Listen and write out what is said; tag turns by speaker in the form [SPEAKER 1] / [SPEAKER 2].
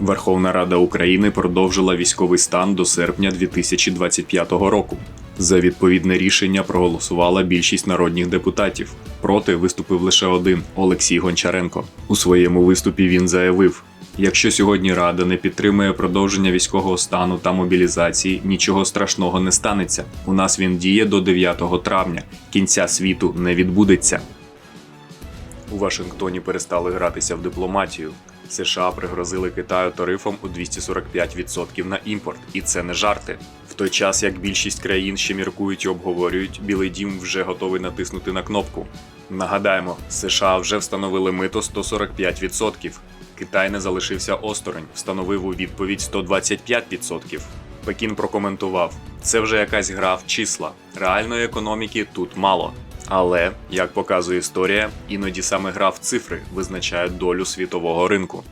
[SPEAKER 1] Верховна Рада України продовжила військовий стан до серпня 2025 року. За відповідне рішення проголосувала більшість народних депутатів. Проти виступив лише один Олексій Гончаренко. У своєму виступі він заявив: якщо сьогодні Рада не підтримує продовження військового стану та мобілізації, нічого страшного не станеться. У нас він діє до 9 травня. Кінця світу не відбудеться. У Вашингтоні перестали гратися в дипломатію. США пригрозили Китаю тарифом у 245% на імпорт, і це не жарти. В той час як більшість країн ще міркують і обговорюють, Білий Дім вже готовий натиснути на кнопку. Нагадаємо, США вже встановили мито 145%. Китай не залишився осторонь, встановив у відповідь 125%. Пекін прокоментував: це вже якась гра в числа. Реальної економіки тут мало. Але, як показує історія, іноді саме гра в цифри визначає долю світового ринку.